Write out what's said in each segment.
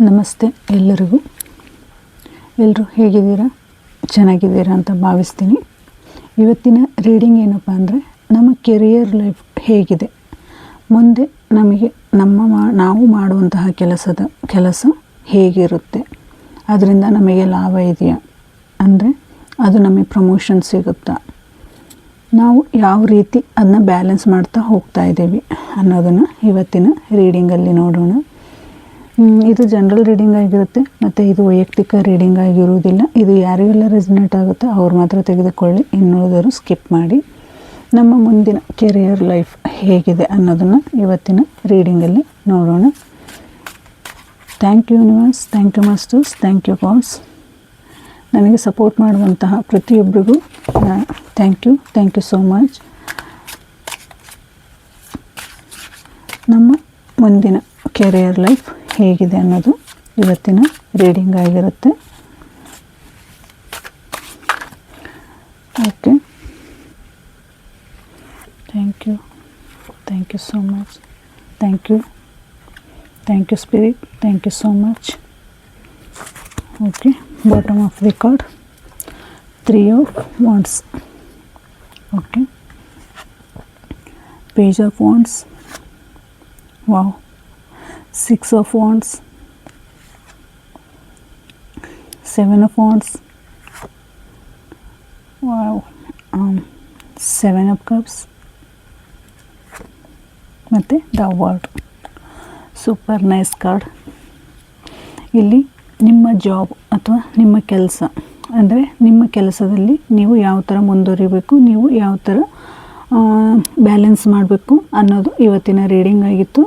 ನಮಸ್ತೆ ಎಲ್ಲರಿಗೂ. ಎಲ್ಲರೂ ಹೇಗಿದ್ದೀರಾ? ಚೆನ್ನಾಗಿದ್ದೀರಾ ಅಂತ ಭಾವಿಸ್ತೀನಿ. ಇವತ್ತಿನ ರೀಡಿಂಗ್ ಏನಪ್ಪ ಅಂದರೆ, ನಮ್ಮ ಕೆರಿಯರ್ ಲೈಫ್ ಹೇಗಿದೆ. ಮುಂದೆ ನಮಗೆ ನಮ್ಮ ಮಾ, ನಾವು ಮಾಡುವಂತಹ ಕೆಲಸದ ಕೆಲಸ ಹೇಗಿರುತ್ತೆ? ಅದರಿಂದ ನಮಗೆ ಲಾಭ ಇದೆಯಾ? ಅಂದರೆ, ಅದು ನಮಗೆ ಪ್ರಮೋಷನ್ ಸಿಗುತ್ತಾ? ನಾವು ಯಾವ ರೀತಿ ಅದನ್ನ ಬ್ಯಾಲೆನ್ಸ್ ಮಾಡ್ತಾ ಹೋಗ್ತಾ ಇದ್ದೀವಿ ಅನ್ನೋದನ್ನು ಇವತ್ತಿನ ರೀಡಿಂಗಲ್ಲಿ ನೋಡೋಣ. ಇದು ಜನರಲ್ ರೀಡಿಂಗ್ ಆಗಿರುತ್ತೆ, ಮತ್ತು ಇದು ವೈಯಕ್ತಿಕ ರೀಡಿಂಗ್ ಆಗಿರುವುದಿಲ್ಲ. ಇದು ಯಾರಿಗೆಲ್ಲ ರೆಸಿನೇಟ್ ಆಗುತ್ತೋ ಅವ್ರು ಮಾತ್ರ ತೆಗೆದುಕೊಳ್ಳಿ ಇನ್ನುಳಿದವರು ಸ್ಕಿಪ್ ಮಾಡಿ. ನಮ್ಮ ಮುಂದಿನ ಕೆರಿಯರ್ ಲೈಫ್ ಹೇಗಿದೆ ಅನ್ನೋದನ್ನು ಇವತ್ತಿನ ರೀಡಿಂಗಲ್ಲಿ ನೋಡೋಣ. Thank you universe thank you masters thank you gods ನನಗೆ ಸಪೋರ್ಟ್ ಮಾಡುವಂತಹ ಪ್ರತಿಯೊಬ್ಬರಿಗೂ thank you thank you so much ನಮ್ಮ ಮುಂದಿನ ಕೆರಿಯರ್ ಲೈಫ್ ಹೇಗಿದೆ ಅನ್ನೋದು ಇವತ್ತಿನ ರೀಡಿಂಗ್ ಆಗಿರುತ್ತೆ. Okay thank you thank you so much thank you thank you spirit thank you so much okay bottom of record three of wands okay page of wands wow wands seven of wands. Wow. Um, seven of cups. ಮತ್ತು the word super nice card ಇಲ್ಲಿ ನಿಮ್ಮ job ಅಥವಾ ನಿಮ್ಮ ಕೆಲಸ. ಅಂದರೆ ನಿಮ್ಮ ಕೆಲಸದಲ್ಲಿ ನೀವು ಯಾವ ಥರ ಮುಂದುವರಿಬೇಕು ನೀವು ಯಾವ ಥರ ಬ್ಯಾಲೆನ್ಸ್ ಮಾಡಬೇಕು ಅನ್ನೋದು ಇವತ್ತಿನ ರೀಡಿಂಗ್ ಆಗಿತ್ತು.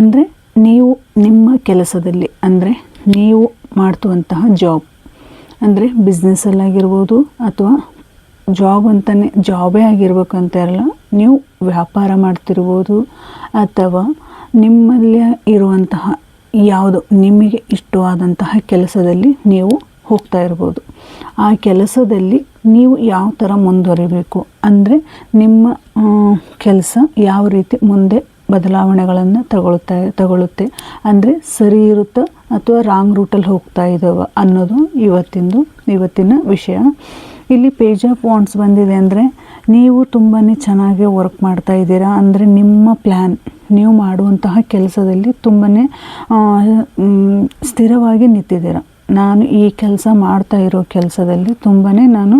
ಅಂದರೆ ನೀವು ನಿಮ್ಮ ಕೆಲಸದಲ್ಲಿ ಅಂದರೆ ನೀವು ಮಾಡ್ತುವಂತಹ ಜಾಬ್ ಅಂದರೆ ಬಿಸ್ನೆಸ್ಸಲ್ಲಾಗಿರ್ಬೋದು ಅಥವಾ ಜಾಬ್ ಅಂತಲೇ ಜಾಬೇ ಆಗಿರ್ಬೇಕು ಅಂತ ಇರಲ್ಲ, ನೀವು ವ್ಯಾಪಾರ ಮಾಡ್ತಿರ್ಬೋದು ಅಥವಾ ನಿಮ್ಮಲ್ಲಿ ಇರುವಂತಹ ಯಾವುದು ನಿಮಗೆ ಇಷ್ಟವಾದಂತಹ ಕೆಲಸದಲ್ಲಿ ನೀವು ಹೋಗ್ತಾ ಇರ್ಬೋದು. ಆ ಕೆಲಸದಲ್ಲಿ ನೀವು ಯಾವ ಥರ ಮುಂದುವರಿಬೇಕು? ಅಂದರೆ ನಿಮ್ಮ ಕೆಲಸ ಯಾವ ರೀತಿ ಮುಂದೆ ಬದಲಾವಣೆಗಳನ್ನು ತಗೊಳ್ತಾ ತಗೊಳುತ್ತೆ ಅಂದರೆ ಸರಿ ಇರುತ್ತೆ ಅಥವಾ ರಾಂಗ್ ರೂಟಲ್ಲಿ ಹೋಗ್ತಾ ಇದ್ದಾವ ಅನ್ನೋದು ಇವತ್ತಿಂದು, ಇವತ್ತಿನ ವಿಷಯ. ಇಲ್ಲಿ ಪೇಜ್ ಆಫ್ ವಾಂಡ್ಸ್ ಬಂದಿದೆ ಅಂದರೆ ನೀವು ತುಂಬಾ ಚೆನ್ನಾಗಿ ವರ್ಕ್ ಮಾಡ್ತಾ ಇದ್ದೀರಾ. ಅಂದರೆ ನಿಮ್ಮ ಪ್ಲ್ಯಾನ್ ನೀವು ಮಾಡುವಂತಹ ಕೆಲಸದಲ್ಲಿ ತುಂಬಾ ಸ್ಥಿರವಾಗಿ ನಿಂತಿದ್ದೀರ. ನಾನು ಈ ಕೆಲಸ ಮಾಡ್ತಾ ಇರೋ ಕೆಲಸದಲ್ಲಿ ತುಂಬಾ ನಾನು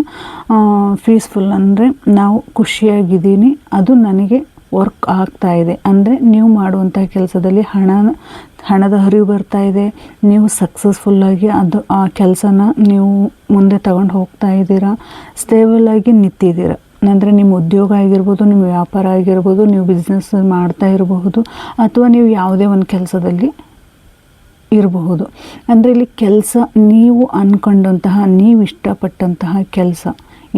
ಪೀಸ್ಫುಲ್ ಅಂದರೆ ನಾವು ಖುಷಿಯಾಗಿದ್ದೀನಿ. ಅದು ನನಗೆ ವರ್ಕ್ ಆಗ್ತಾ ಇದೆ. ಅಂದರೆ ನೀವು ಮಾಡುವಂಥ ಕೆಲಸದಲ್ಲಿ ಹಣ, ಹಣದ ಹರಿವು ಬರ್ತಾ ಇದೆ. ನೀವು ಸಕ್ಸಸ್ಫುಲ್ಲಾಗಿ ಅದು, ಆ ಕೆಲಸನ ನೀವು ಮುಂದೆ ತಗೊಂಡು ಹೋಗ್ತಾ ಇದ್ದೀರಾ. ಸ್ಟೇಬಲ್ ಆಗಿ ನಿಂತಿದ್ದೀರ. ಅಂದರೆ ನಿಮ್ಮ ಉದ್ಯೋಗ ಆಗಿರ್ಬೋದು, ನಿಮ್ಮ ವ್ಯಾಪಾರ ಆಗಿರ್ಬೋದು, ನೀವು ಬಿಸ್ನೆಸ್ ಮಾಡ್ತಾ ಇರಬಹುದು, ಅಥವಾ ನೀವು ಯಾವುದೇ ಒಂದು ಕೆಲಸದಲ್ಲಿ ಇರಬಹುದು. ಅಂದರೆ ಇಲ್ಲಿ ಕೆಲಸ ನೀವು ಅಂದ್ಕೊಂಡಂತಹ ನೀವು ಇಷ್ಟಪಟ್ಟಂತಹ ಕೆಲಸ.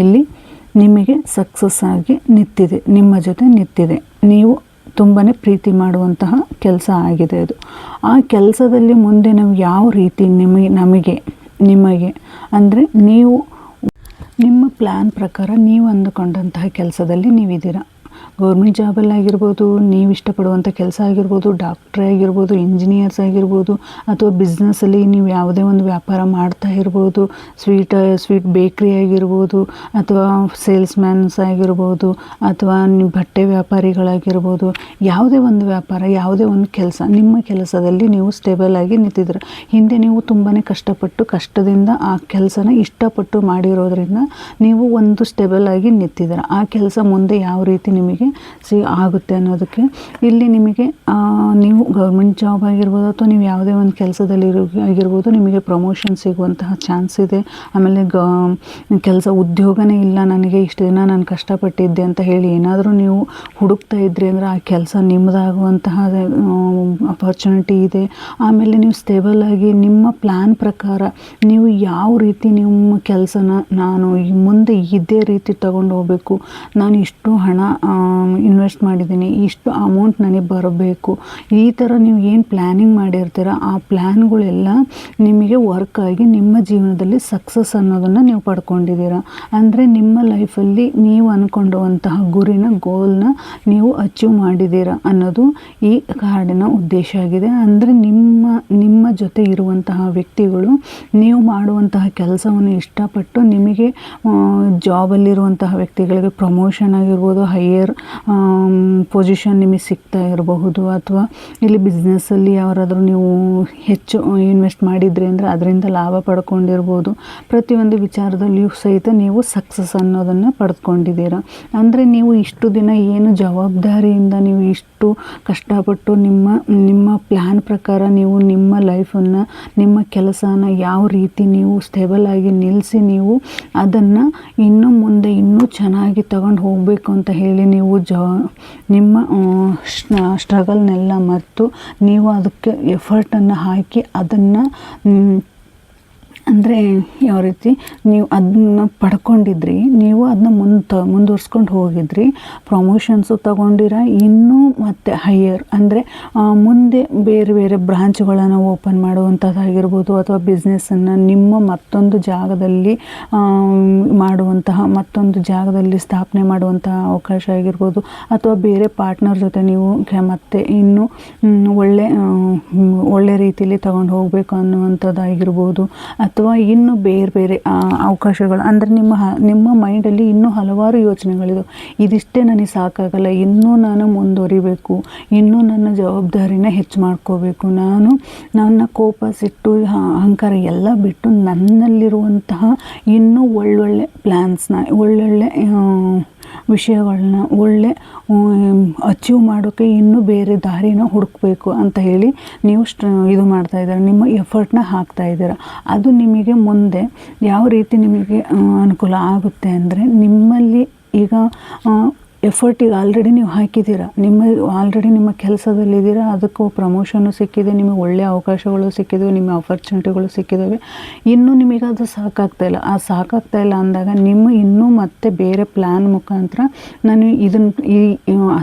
ಇಲ್ಲಿ ನಿಮಗೆ ಸಕ್ಸಸ್ ಆಗಿ ನಿಂತಿದೆ, ನಿಮ್ಮ ಜೊತೆ ನಿಂತಿದೆ. ನೀವು ತುಂಬಾ ಪ್ರೀತಿ ಮಾಡುವಂತಹ ಕೆಲಸ ಆಗಿದೆ ಅದು. ಆ ಕೆಲಸದಲ್ಲಿ ಮುಂದೆ ನಾವು ಯಾವ ರೀತಿ ನಿಮಗೆ, ನಮಗೆ, ನಿಮಗೆ, ಅಂದರೆ ನೀವು, ನಿಮ್ಮ ಪ್ಲ್ಯಾನ್ ಪ್ರಕಾರ ನೀವು ಅಂದುಕೊಂಡಂತಹ ಕೆಲಸದಲ್ಲಿ ನೀವಿದ್ದೀರಾ? ಗೌರ್ಮೆಂಟ್ ಜಾಬಲ್ಲಾಗಿರ್ಬೋದು ನೀವು ಇಷ್ಟಪಡುವಂಥ ಕೆಲಸ ಆಗಿರ್ಬೋದು ಡಾಕ್ಟ್ರೇ ಆಗಿರ್ಬೋದು ಇಂಜಿನಿಯರ್ಸ್ ಆಗಿರ್ಬೋದು, ಅಥವಾ ಬಿಸ್ನೆಸ್ಸಲ್ಲಿ ನೀವು ಯಾವುದೇ ಒಂದು ವ್ಯಾಪಾರ ಮಾಡ್ತಾ ಇರ್ಬೋದು ಸ್ವೀಟ್ ಸ್ವೀಟ್ ಬೇಕ್ರಿ ಆಗಿರ್ಬೋದು, ಅಥವಾ ಸೇಲ್ಸ್ ಮ್ಯಾನ್ಸ್ ಆಗಿರ್ಬೋದು, ಅಥವಾ ನೀವು ಬಟ್ಟೆ ವ್ಯಾಪಾರಿಗಳಾಗಿರ್ಬೋದು, ಯಾವುದೇ ಒಂದು ವ್ಯಾಪಾರ, ಯಾವುದೇ ಒಂದು ಕೆಲಸ, ನಿಮ್ಮ ಕೆಲಸದಲ್ಲಿ ನೀವು ಸ್ಟೇಬಲ್ ಆಗಿ ನಿಂತಿದ್ದೀರ. ಹಿಂದೆ ನೀವು ತುಂಬಾ ಕಷ್ಟಪಟ್ಟು, ಕಷ್ಟದಿಂದ ಆ ಕೆಲಸನ ಇಷ್ಟಪಟ್ಟು ಮಾಡಿರೋದ್ರಿಂದ ನೀವು ಒಂದು ಸ್ಟೇಬಲ್ ಆಗಿ ನಿಂತಿದ್ದೀರ. ಆ ಕೆಲಸ ಮುಂದೆ ಯಾವ ರೀತಿ ನಿಮಗೆ ಸಿ ಆಗುತ್ತೆ ಅನ್ನೋದಕ್ಕೆ. ಇಲ್ಲಿ ನಿಮಗೆ ನೀವು ಗೌರ್ಮೆಂಟ್ ಜಾಬ್ ಆಗಿರ್ಬೋದು ಅಥವಾ ನೀವು ಯಾವುದೇ ಒಂದು ಕೆಲಸದಲ್ಲಿ ಆಗಿರ್ಬೋದು ನಿಮಗೆ ಪ್ರಮೋಷನ್ ಸಿಗುವಂತಹ ಚಾನ್ಸ್ ಇದೆ. ಆಮೇಲೆ ಗ, ಕೆಲಸ ಉದ್ಯೋಗನೇ ಇಲ್ಲ, ನನಗೆ ಇಷ್ಟು ದಿನ ನಾನು ಕಷ್ಟಪಟ್ಟಿದ್ದೆ ಅಂತ ಹೇಳಿ ಏನಾದರೂ ನೀವು ಹುಡುಕ್ತಾ ಇದ್ರಿ ಅಂದರೆ ಆ ಕೆಲಸ ನಿಮ್ಮದಾಗುವಂತಹ ಅಪರ್ಚುನಿಟಿ ಇದೆ. ಆಮೇಲೆ ನೀವು ಸ್ಟೇಬಲ್ ಆಗಿ ನಿಮ್ಮ ಪ್ಲ್ಯಾನ್ ಪ್ರಕಾರ ನೀವು ಯಾವ ರೀತಿ ನಿಮ್ಮ ಕೆಲಸನ ನಾನು ಮುಂದೆ ಇದೇ ರೀತಿ ತಗೊಂಡು ಹೋಗಬೇಕು, ನಾನು ಇಷ್ಟು ಹಣ ಇನ್ವೆಸ್ಟ್ ಮಾಡಿದ್ದೀನಿ, ಇಷ್ಟು ಅಮೌಂಟ್ ನನಗೆ ಬರಬೇಕು. ಈ ಥರ ನೀವು ಏನು ಪ್ಲ್ಯಾನಿಂಗ್ ಮಾಡಿರ್ತೀರ, ಆ ಪ್ಲ್ಯಾನ್ಗಳೆಲ್ಲ ನಿಮಗೆ ವರ್ಕ್ ಆಗಿ ನಿಮ್ಮ ಜೀವನದಲ್ಲಿ ಸಕ್ಸಸ್ ಅನ್ನೋದನ್ನು ನೀವು ಪಡ್ಕೊಂಡಿದ್ದೀರ. ಅಂದರೆ ನಿಮ್ಮ ಲೈಫಲ್ಲಿ ನೀವು ಅಂದ್ಕೊಂಡಿರುವಂತಹ ಗುರಿನ ಗೋಲ್ನ ನೀವು ಅಚೀವ್ ಮಾಡಿದ್ದೀರ ಅನ್ನೋದು ಈ ಕಾರ್ಡಿನ ಉದ್ದೇಶ ಆಗಿದೆ. ಅಂದರೆ ನಿಮ್ಮ ನಿಮ್ಮ ಜೊತೆ ಇರುವಂತಹ ವ್ಯಕ್ತಿಗಳು, ನೀವು ಮಾಡುವಂತಹ ಕೆಲಸವನ್ನು ಇಷ್ಟಪಟ್ಟು ನಿಮಗೆ ಜಾಬಲ್ಲಿರುವಂತಹ ವ್ಯಕ್ತಿಗಳಿಗೆ ಪ್ರಮೋಷನ್ ಆಗಿರ್ಬೋದು ಹೈಯರ್ ಪೊಸಿಷನ್ ನಿಮಗೆ ಸಿಗ್ತಾ ಇರಬಹುದು ಅಥವಾ ಇಲ್ಲಿ ಬಿಸ್ನೆಸ್ಸಲ್ಲಿ ಯಾರಾದರೂ ನೀವು ಹೆಚ್ಚು ಇನ್ವೆಸ್ಟ್ ಮಾಡಿದ್ರಿ ಅಂದರೆ ಅದರಿಂದ ಲಾಭ ಪಡ್ಕೊಂಡಿರ್ಬೋದು. ಪ್ರತಿಯೊಂದು ವಿಚಾರದಲ್ಲಿಯೂ ಸಹಿತ ನೀವು ಸಕ್ಸಸ್ ಅನ್ನೋದನ್ನು ಪಡೆದುಕೊಂಡಿದ್ದೀರ ಅಂದರೆ ನೀವು ಇಷ್ಟು ದಿನ ಏನು ಜವಾಬ್ದಾರಿಯಿಂದ ನೀವು ಇಷ್ಟು ಕಷ್ಟಪಟ್ಟು ನಿಮ್ಮ ನಿಮ್ಮ ಪ್ಲ್ಯಾನ್ ಪ್ರಕಾರ ನೀವು ನಿಮ್ಮ ಲೈಫನ್ನು ನಿಮ್ಮ ಕೆಲಸನ ಯಾವ ರೀತಿ ನೀವು ಸ್ಟೇಬಲ್ ಆಗಿ ನಿಲ್ಲಿಸಿ ನೀವು ಅದನ್ನು ಇನ್ನು ಮುಂದೆ ಇನ್ನೂ ಚೆನ್ನಾಗಿ ತಗೊಂಡು ಹೋಗಬೇಕು ಅಂತ ಹೇಳಿ ನೀವು ಜ, ನಿಮ್ಮ ಸ್ಟ್ರಗಲ್ನೆಲ್ಲ ಮರೆತು ನೀವು ಅದಕ್ಕೆ ಎಫರ್ಟನ್ನು ಹಾಕಿ ಅದನ್ನು ಅಂದರೆ ಯಾವ ರೀತಿ, ನೀವು ಅದನ್ನ ಪಡ್ಕೊಂಡಿದ್ರಿ, ನೀವು ಅದನ್ನ ಮುಂದೆ ಮುಂದುವರ್ಸ್ಕೊಂಡು ಹೋಗಿದ್ರಿ, ಪ್ರಮೋಷನ್ಸು ತಗೊಂಡಿರ, ಇನ್ನೂ ಮತ್ತು ಹೈಯರ್ ಅಂದರೆ ಮುಂದೆ ಬೇರೆ ಬೇರೆ ಬ್ರಾಂಚ್ಗಳನ್ನು ಓಪನ್ ಮಾಡುವಂಥದ್ದಾಗಿರ್ಬೋದು ಅಥವಾ ಬಿಸ್ನೆಸ್ಸನ್ನು ನಿಮ್ಮ ಮತ್ತೊಂದು ಜಾಗದಲ್ಲಿ ಮಾಡುವಂತಹ, ಮತ್ತೊಂದು ಜಾಗದಲ್ಲಿ ಸ್ಥಾಪನೆ ಮಾಡುವಂತಹ ಅವಕಾಶ ಆಗಿರ್ಬೋದು, ಅಥವಾ ಬೇರೆ ಪಾರ್ಟ್ನರ್ ಜೊತೆ ನೀವು ಮತ್ತೆ ಇನ್ನೂ ಒಳ್ಳೆ ಒಳ್ಳೆ ರೀತಿಯಲ್ಲಿ ತಗೊಂಡು ಹೋಗಬೇಕು ಅನ್ನುವಂಥದ್ದಾಗಿರ್ಬೋದು ಅಥವಾ ಇನ್ನೂ ಬೇರೆ ಬೇರೆ ಅವಕಾಶಗಳು. ಅಂದರೆ ನಿಮ್ಮ ನಿಮ್ಮ ಮೈಂಡಲ್ಲಿ ಇನ್ನೂ ಹಲವಾರು ಯೋಚನೆಗಳಿದೆ ಇದಿಷ್ಟೇ ನನಗೆ ಸಾಕಾಗಲ್ಲ. ಇನ್ನೂ ನಾನು ಮುಂದುವರಿಬೇಕು. ಇನ್ನೂ ನನ್ನ ಜವಾಬ್ದಾರಿನ ಹೆಚ್ಚು ಮಾಡ್ಕೋಬೇಕು. ನಾನು ನನ್ನ ಕೋಪ, ಸಿಟ್ಟು ಅಹಂಕಾರ ಎಲ್ಲ ಬಿಟ್ಟು ನನ್ನಲ್ಲಿರುವಂತಹ ಇನ್ನೂ ಒಳ್ಳೊಳ್ಳೆ ಪ್ಲ್ಯಾನ್ಸ್ನ ಒಳ್ಳೊಳ್ಳೆ ವಿಷಯಗಳನ್ನ ಒಳ್ಳೆ ಅಚೀವ್ ಮಾಡೋಕ್ಕೆ ಇನ್ನೂ ಬೇರೆ ದಾರಿನ ಹುಡುಕಬೇಕು ಅಂತ ಹೇಳಿ ನೀವು ಸ್ಟ್ರ, ಇದು ಮಾಡ್ತಾ ಇದ್ದೀರ, ನಿಮ್ಮ ಎಫರ್ಟ್ನ ಹಾಕ್ತಾ ಇದ್ದೀರ. ಅದು ನಿಮಗೆ ಮುಂದೆ ಯಾವ ರೀತಿ ನಿಮಗೆ ಅನುಕೂಲ ಆಗುತ್ತೆ ಅಂದರೆ ನಿಮ್ಮಲ್ಲಿ ಈಗ ಎಫರ್ಟ್ ಈಗ ಆಲ್ರೆಡಿ ನೀವು ಹಾಕಿದ್ದೀರಾ? ನಿಮ್ಮ ಆಲ್ರೆಡಿ ನಿಮ್ಮ ಕೆಲಸದಲ್ಲಿದ್ದೀರಾ ಅದಕ್ಕೂ ಪ್ರಮೋಷನ್ನು ಸಿಕ್ಕಿದೆ, ನಿಮಗೆ ಒಳ್ಳೆಯ ಅವಕಾಶಗಳು ಸಿಕ್ಕಿದವೆ, ನಿಮ್ಮ ಆಪರ್ಚುನಿಟಿಗಳು ಸಿಕ್ಕಿದ್ದಾವೆ ಇನ್ನೂ ನಿಮಗೆ ಅದು ಸಾಕಾಗ್ತಾ ಇಲ್ಲ. ಆ ಸಾಕಾಗ್ತಾ ಇಲ್ಲ ಅಂದಾಗ ನಿಮ್ಮ ಇನ್ನೂ ಮತ್ತೆ ಬೇರೆ ಪ್ಲ್ಯಾನ್ ಮುಖಾಂತರ ನಾನು ಇದನ್ನು ಈ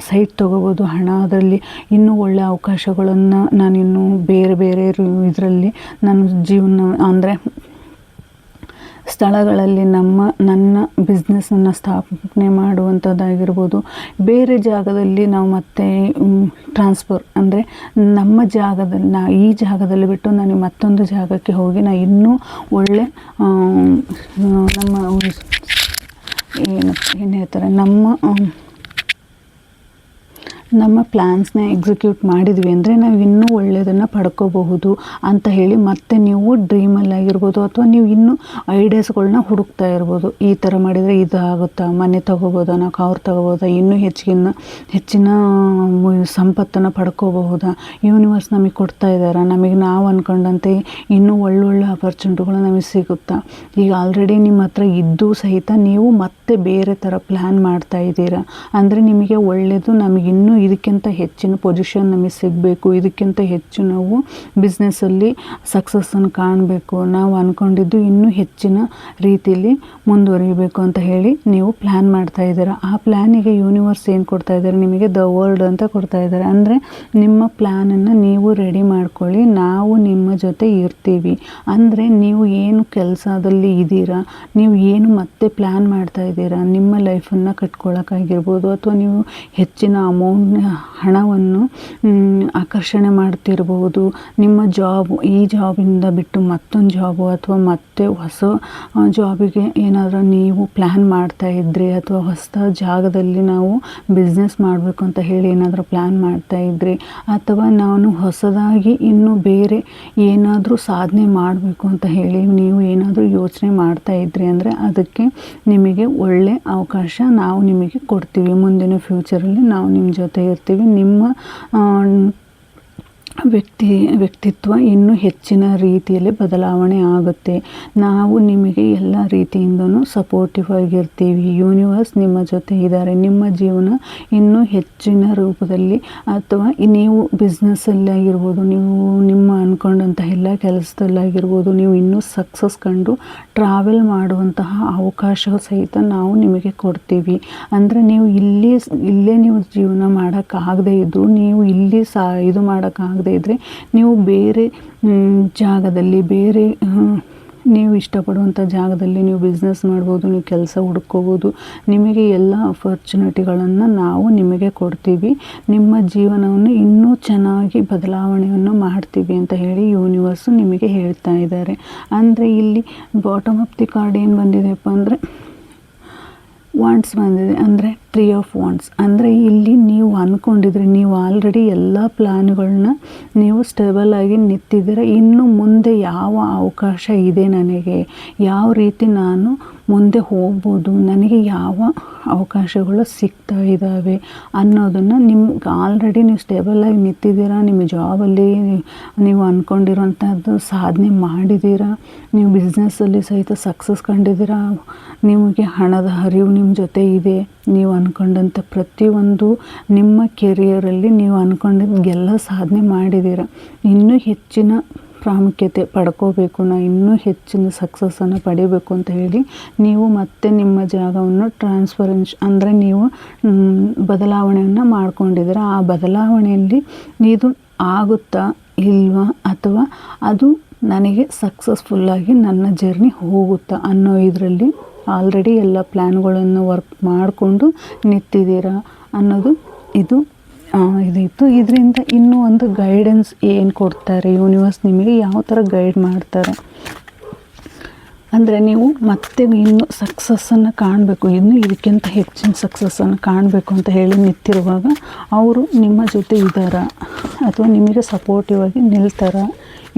ಸೈಟ್ ತೊಗೋಬೋದು, ಹಣ ಅದರಲ್ಲಿ ಇನ್ನೂ ಒಳ್ಳೆಯ ಅವಕಾಶಗಳನ್ನು ನಾನಿನ್ನೂ ಬೇರೆ ಬೇರೆ ಇದರಲ್ಲಿ ನಾನು ಜೀವನ ಅಂದರೆ ಸ್ಥಳಗಳಲ್ಲಿ ನಮ್ಮ, ನನ್ನ ಬಿಸ್ನೆಸ್ಸನ್ನು ಸ್ಥಾಪನೆ ಮಾಡುವಂಥದ್ದಾಗಿರ್ಬೋದು. ಬೇರೆ ಜಾಗದಲ್ಲಿ ನಾವು ಮತ್ತೆ ಟ್ರಾನ್ಸ್ಫರ್ ಅಂದರೆ ನಮ್ಮ ಜಾಗದಲ್ಲಿ, ನಾ ಈ ಜಾಗದಲ್ಲಿ ಬಿಟ್ಟು ನಾನು ಮತ್ತೊಂದು ಜಾಗಕ್ಕೆ ಹೋಗಿ ನಾ ಇನ್ನೂ ಒಳ್ಳೆ ನಮ್ಮ ಏನು ಏನು ಹೇಳ್ತಾರೆ, ನಮ್ಮ ನಮ್ಮ ಪ್ಲ್ಯಾನ್ಸ್ನ ಎಕ್ಸಿಕ್ಯೂಟ್ ಮಾಡಿದ್ವಿ ಅಂದರೆ ನಾವು ಇನ್ನೂ ಒಳ್ಳೆಯದನ್ನು ಪಡ್ಕೋಬಹುದು ಅಂತ ಹೇಳಿ ಮತ್ತೆ ನೀವು ಡ್ರೀಮಲ್ಲಾಗಿರ್ಬೋದು ಅಥವಾ ನೀವು ಇನ್ನೂ ಐಡಿಯಾಸ್ಗಳನ್ನ ಹುಡುಕ್ತಾ ಇರ್ಬೋದು. ಈ ಥರ ಮಾಡಿದರೆ ಇದು ಆಗುತ್ತಾ ಮನೆ ತೊಗೋಬೋದಾ? ನಾವು ಕಾರ್ ತೊಗೋಬೋದಾ? ಇನ್ನೂ ಹೆಚ್ಚಿನ ಹೆಚ್ಚಿನ ಸಂಪತ್ತನ್ನು ಪಡ್ಕೋಬಹುದಾ? ಯೂನಿವರ್ಸ್ ನಮಗೆ ಕೊಡ್ತಾ ಇದ್ದಾರಾ ನಮಗೆ ನಾವು ಅಂದ್ಕೊಂಡಂತೆ ಇನ್ನೂ ಒಳ್ಳೊಳ್ಳೆ ಅಪರ್ಚುನಿಟಿಗಳು ನಮಗೆ ಸಿಗುತ್ತಾ? ಈಗ ಆಲ್ರೆಡಿ ನಿಮ್ಮ ಹತ್ರ ಇದ್ದು ಸಹಿತ ನೀವು ಮತ್ತೆ ಬೇರೆ ಥರ ಪ್ಲ್ಯಾನ್ ಮಾಡ್ತಾ ಇದ್ದೀರಾ? ಅಂದರೆ ನಿಮಗೆ ಒಳ್ಳೆಯದು ನಮಗಿನ್ನೂ ಇದಕ್ಕಿಂತ ಹೆಚ್ಚಿನ ಪೊಸಿಷನ್ ನಮಗೆ ಸಿಗಬೇಕು, ಇದಕ್ಕಿಂತ ಹೆಚ್ಚು ನಾವು ಬಿಸ್ನೆಸ್ಸಲ್ಲಿ ಸಕ್ಸಸ್ಸನ್ನು ಕಾಣಬೇಕು. ನಾವು ಅಂದ್ಕೊಂಡಿದ್ದು ಇನ್ನೂ ಹೆಚ್ಚಿನ ರೀತಿಯಲ್ಲಿ ಮುಂದುವರಿಬೇಕು ಅಂತ ಹೇಳಿ ನೀವು ಪ್ಲ್ಯಾನ್ ಮಾಡ್ತಾ ಇದ್ದೀರಾ. ಆ ಪ್ಲ್ಯಾನಿಗೆ ಯೂನಿವರ್ಸ್ ಏನು ಕೊಡ್ತಾ ಇದ್ದಾರೆ? ನಿಮಗೆ ದ ವರ್ಲ್ಡ್ ಅಂತ ಕೊಡ್ತಾ ಇದ್ದಾರೆ. ಅಂದರೆ ನಿಮ್ಮ ಪ್ಲ್ಯಾನನ್ನು ನೀವು ರೆಡಿ ಮಾಡ್ಕೊಳ್ಳಿ. ನಾವು ನಿಮ್ಮ ಜೊತೆ ಇರ್ತೀವಿ. ಅಂದರೆ ನೀವು ಏನು ಕೆಲಸದಲ್ಲಿ ಇದ್ದೀರಾ? ನೀವು ಏನು ಮತ್ತೆ ಪ್ಲ್ಯಾನ್ ಮಾಡ್ತಾ ಇದ್ದೀರಾ? ನಿಮ್ಮ ಲೈಫನ್ನು ಕಟ್ಕೊಳ್ಳೋಕ್ಕಾಗಿರ್ಬೋದು ಅಥವಾ ನೀವು ಹೆಚ್ಚಿನ ಅಮೌಂಟ್ ಹಣವನ್ನು ಆಕರ್ಷಣೆ ಮಾಡ್ತಿರ್ಬೋದು. ನಿಮ್ಮ ಜಾಬ್ ಈ ಜಾಬಿಂದ ಬಿಟ್ಟು ಮತ್ತೊಂದು ಜಾಬು ಅಥವಾ ಮತ್ತೆ ಹೊಸ ಜಾಬಿಗೆ ಏನಾದರೂ ನೀವು ಪ್ಲ್ಯಾನ್ ಮಾಡ್ತಾ ಇದ್ರಿ ಅಥವಾ ಹೊಸ ಜಾಗದಲ್ಲಿ ನಾವು ಬಿಸ್ನೆಸ್ ಮಾಡಬೇಕು ಅಂತ ಹೇಳಿ ಏನಾದರೂ ಪ್ಲ್ಯಾನ್ ಮಾಡ್ತಾ ಇದ್ರಿ ಅಥವಾ ನಾನು ಹೊಸದಾಗಿ ಇನ್ನೂ ಬೇರೆ ಏನಾದರೂ ಸಾಧನೆ ಮಾಡಬೇಕು ಅಂತ ಹೇಳಿ ನೀವು ಏನಾದರೂ ಯೋಚನೆ ಮಾಡ್ತಾ ಇದ್ರಿ ಅಂದರೆ ಅದಕ್ಕೆ ನಿಮಗೆ ಒಳ್ಳೆ ಅವಕಾಶ ನಾವು ನಿಮಗೆ ಕೊಡ್ತೀವಿ. ಮುಂದಿನ ಫ್ಯೂಚರಲ್ಲಿ ನಾವು ನಿಮ್ಮ ಜೊತೆ ಇರ್ತೀವಿ. ನಿಮ್ಮ ವ್ಯಕ್ತಿ, ವ್ಯಕ್ತಿತ್ವ ಇನ್ನೂ ಹೆಚ್ಚಿನ ರೀತಿಯಲ್ಲಿ ಬದಲಾವಣೆ ಆಗುತ್ತೆ. ನಾವು ನಿಮಗೆ ಎಲ್ಲ ರೀತಿಯಿಂದನೂ ಸಪೋರ್ಟಿವ್ ಆಗಿರ್ತೀವಿ. ಯೂನಿವರ್ಸ್ ನಿಮ್ಮ ಜೊತೆ ಇದ್ದಾರೆ. ನಿಮ್ಮ ಜೀವನ ಇನ್ನೂ ಹೆಚ್ಚಿನ ರೂಪದಲ್ಲಿ ಅಥವಾ ನೀವು ಬಿಸ್ನೆಸ್ಸಲ್ಲಾಗಿರ್ಬೋದು ನೀವು ನಿಮ್ಮ ಅಂದ್ಕೊಂಡಂತಹ ಎಲ್ಲ ಕೆಲಸದಲ್ಲಾಗಿರ್ಬೋದು ನೀವು ಇನ್ನೂ ಸಕ್ಸಸ್ ಕಂಡು ಟ್ರಾವೆಲ್ ಮಾಡುವಂತಹ ಅವಕಾಶ ಸಹಿತ ನಾವು ನಿಮಗೆ ಕೊಡ್ತೀವಿ. ಅಂದರೆ ನೀವು ಇಲ್ಲಿ, ಇಲ್ಲೇ ನೀವು ಜೀವನ ಮಾಡೋಕ್ಕಾಗದೇ ಇದ್ದರೂ ನೀವು ಇಲ್ಲಿ ಸಾ, ಇದು ಮಾಡೋಕ್ಕಾಗದೇ ಇದ್ದರೆ ನೀವು ಬೇರೆ ಜಾಗದಲ್ಲಿ ಬೇರೆ ನೀವು ಇಷ್ಟಪಡುವಂಥ ಜಾಗದಲ್ಲಿ ನೀವು ಬಿಸ್ನೆಸ್ ಮಾಡ್ಬೋದು, ನೀವು ಕೆಲಸ ಹುಡ್ಕೋಬೋದು ನಿಮಗೆ ಎಲ್ಲ ಅಪರ್ಚುನಿಟಿಗಳನ್ನು ನಾವು ನಿಮಗೆ ಕೊಡ್ತೀವಿ. ನಿಮ್ಮ ಜೀವನವನ್ನು ಇನ್ನೂ ಚೆನ್ನಾಗಿ ಬದಲಾವಣೆಯನ್ನು ಮಾಡ್ತೀವಿ ಅಂತ ಹೇಳಿ ಯೂನಿವರ್ಸು ನಿಮಗೆ ಹೇಳ್ತಾ ಇದ್ದಾರೆ. ಅಂದರೆ ಇಲ್ಲಿ ಬಾಟಮ್ ಆಫ್ ದಿ ಕಾರ್ಡ್ ಏನು ಬಂದಿದೆಯಪ್ಪ ಅಂದರೆ ವಾಂಟ್ಸ್ ಬಂದಿದೆ. ಅಂದರೆ ತ್ರೀ ಆಫ್ ವಾಂಟ್ಸ್ ಅಂದರೆ ಇಲ್ಲಿ ನೀವು ಅಂದ್ಕೊಂಡಿದ್ರೆ ನೀವು ಆಲ್ರೆಡಿ ಎಲ್ಲ ಪ್ಲ್ಯಾನ್ಗಳನ್ನ ನೀವು ಸ್ಟೇಬಲ್ ಆಗಿ ನಿಂತಿದ್ದೀರ. ಇನ್ನು ಮುಂದೆ ಯಾವ ಅವಕಾಶ ಇದೆ ನನಗೆ? ಯಾವ ರೀತಿ ನಾನು ಮುಂದೆ ಹೋಗ್ಬೋದು? ನನಗೆ ಯಾವ ಅವಕಾಶಗಳು ಸಿಗ್ತಾ ಇದ್ದಾವೆ ಅನ್ನೋದನ್ನು ನಿಮ್ಗೆ ಆಲ್ರೆಡಿ ನೀವು ಸ್ಟೇಬಲಾಗಿ ನಿಂತಿದ್ದೀರಾ. ನಿಮ್ಮ ಜಾಬಲ್ಲಿ ನೀವು ಅಂದ್ಕೊಂಡಿರೋಂಥದ್ದು ಸಾಧನೆ ಮಾಡಿದ್ದೀರ. ನೀವು ಬಿಸ್ನೆಸ್ಸಲ್ಲಿ ಸಹಿತ ಸಕ್ಸಸ್ ಕಂಡಿದ್ದೀರಾ. ನಿಮಗೆ ಹಣದ ಹರಿವು ನಿಮ್ಮ ಜೊತೆ ಇದೆ. ನೀವು ಅಂದ್ಕೊಂಡಂಥ ಪ್ರತಿಯೊಂದು ನಿಮ್ಮ ಕೆರಿಯರಲ್ಲಿ ನೀವು ಅಂದ್ಕೊಂಡಿದ್ದೆಲ್ಲ ಸಾಧನೆ ಮಾಡಿದ್ದೀರ ಇನ್ನೂ ಹೆಚ್ಚಿನ ಪ್ರಾಮುಖ್ಯತೆ ಪಡ್ಕೋಬೇಕು, ನಾ ಇನ್ನೂ ಹೆಚ್ಚಿನ ಸಕ್ಸಸ್ಸನ್ನು ಪಡಿಬೇಕು ಅಂತ ಹೇಳಿ ನೀವು ಮತ್ತೆ ನಿಮ್ಮ ಜಾಗವನ್ನು ಟ್ರಾನ್ಸ್ಫರೆನ್ಸ್ ಅಂದರೆ ನೀವು ಬದಲಾವಣೆಯನ್ನು ಮಾಡ್ಕೊಂಡಿದ್ದೀರ ಆ ಬದಲಾವಣೆಯಲ್ಲಿ ಇದು ಆಗುತ್ತಾ ಇಲ್ವಾ? ಅಥವಾ ಅದು ನನಗೆ ಸಕ್ಸಸ್ಫುಲ್ಲಾಗಿ ನನ್ನ ಜರ್ನಿ ಹೋಗುತ್ತಾ ಅನ್ನೋ ಇದರಲ್ಲಿ ಆಲ್ರೆಡಿ ಎಲ್ಲ ಪ್ಲ್ಯಾನ್ಗಳನ್ನು ವರ್ಕ್ ಮಾಡಿಕೊಂಡು ನಿಂತಿದ್ದೀರಾ ಅನ್ನೋದು ಇದು ಇದಿತ್ತು. ಇದರಿಂದ ಇನ್ನೂ ಒಂದು ಗೈಡೆನ್ಸ್ ಏನು ಕೊಡ್ತಾರೆ? ಯೂನಿವರ್ಸ್ ನಿಮಗೆ ಯಾವ ಥರ ಗೈಡ್ ಮಾಡ್ತಾರೆ? ಅಂದರೆ ನೀವು ಮತ್ತೆ ಇನ್ನು ಸಕ್ಸಸ್ಸನ್ನು ಕಾಣಬೇಕು. ಇನ್ನೂ ಇದಕ್ಕಿಂತ ಹೆಚ್ಚಿನ ಸಕ್ಸಸ್ಸನ್ನು ಕಾಣಬೇಕು ಅಂತ ಹೇಳಿ ನಿಂತಿರುವಾಗ ಅವರು ನಿಮ್ಮ ಜೊತೆ ಇದ್ದಾರ? ಅಥವಾ ನಿಮಗೆ ಸಪೋರ್ಟಿವ್ ಆಗಿ ನಿಲ್ತಾರ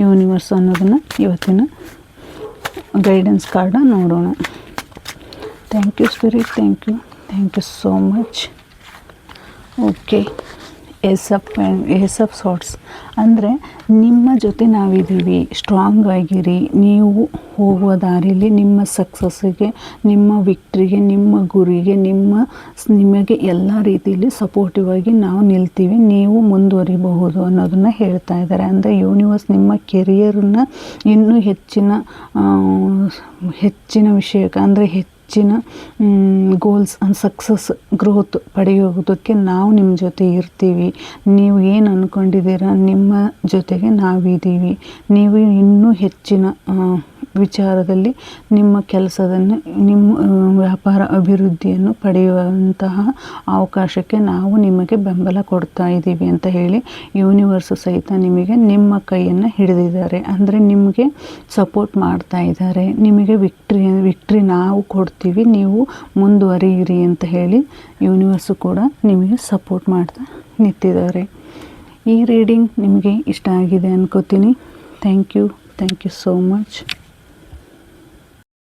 ಯೂನಿವರ್ಸ್ ಅನ್ನೋದನ್ನು ಇವತ್ತಿನ ಗೈಡೆನ್ಸ್ ಕಾರ್ಡ ನೋಡೋಣ. Thank you spirit thank you thank you so much okay ace of ace of swords ಅಂದರೆ ನಿಮ್ಮ ಜೊತೆ ನಾವಿದ್ದೀವಿ. ಸ್ಟ್ರಾಂಗ್ ಆಗಿರಿ. ನೀವು ಹೋಗುವ ದಾರಿಯಲ್ಲಿ ನಿಮ್ಮ ಸಕ್ಸಸ್ಸಿಗೆ ನಿಮ್ಮ ವಿಕ್ಟ್ರಿಗೆ ನಿಮ್ಮ ಗುರಿಗೆ, ನಿಮ್ಮ ನಿಮಗೆ ಎಲ್ಲ ರೀತಿಯಲ್ಲಿ ಸಪೋರ್ಟಿವ್ ಆಗಿ ನಾವು ನಿಲ್ತೀವಿ. ನೀವು ಮುಂದುವರಿಬಹುದು ಅನ್ನೋದನ್ನು ಹೇಳ್ತಾ ಇದ್ದಾರೆ. ಅಂದರೆ ಯೂನಿವರ್ಸ್ ನಿಮ್ಮ ಕೆರಿಯರನ್ನು ಇನ್ನೂ ಹೆಚ್ಚಿನ ಹೆಚ್ಚಿನ ವಿಷಯಕ್ಕೆ, ಅಂದರೆ ಹೆಚ್ಚಿನ ಗೋಲ್ಸ್ ಅಂಡ್ ಸಕ್ಸಸ್ ಗ್ರೋತ್ ಪಡೆಯೋದಕ್ಕೆ ನಾವು ನಿಮ್ಮ ಜೊತೆ ಇರ್ತೀವಿ. ನೀವು ಏನು ಅಂದ್ಕೊಂಡಿದ್ದೀರಾ ನಿಮ್ಮ ಜೊತೆಗೆ ನಾವಿದ್ದೀವಿ. ನೀವು ಇನ್ನೂ ಹೆಚ್ಚಿನ ವಿಚಾರದಲ್ಲಿ ನಿಮ್ಮ ಕೆಲಸದನ್ನು, ನಿಮ್ಮ ವ್ಯಾಪಾರ ಅಭಿವೃದ್ಧಿಯನ್ನು ಪಡೆಯುವಂತಹ ಅವಕಾಶಕ್ಕೆ ನಾವು ನಿಮಗೆ ಬೆಂಬಲ ಕೊಡ್ತಾ ಇದ್ದೀವಿ ಅಂತ ಹೇಳಿ ಯೂನಿವರ್ಸ್ ಸಹಿತ ನಿಮಗೆ ನಿಮ್ಮ ಕೈಯನ್ನು ಹಿಡಿದಿದ್ದಾರೆ. ಅಂದರೆ ನಿಮಗೆ ಸಪೋರ್ಟ್ ಮಾಡ್ತಾ ಇದ್ದಾರೆ. ನಿಮಗೆ ವಿಕ್ಟ್ರಿ ವಿಕ್ಟ್ರಿ ನಾವು ಕೊಡ್ತೀವಿ. ನೀವು ಮುಂದುವರಿಯಿರಿ ಅಂತ ಹೇಳಿ ಯೂನಿವರ್ಸು ಕೂಡ ನಿಮಗೆ ಸಪೋರ್ಟ್ ಮಾಡ್ತಾ ನಿಂತಿದ್ದಾರೆ. ಈ ರೀಡಿಂಗ್ ನಿಮಗೆ ಇಷ್ಟ ಆಗಿದೆ ಅನ್ಕೋತೀನಿ. Thank you thank you so much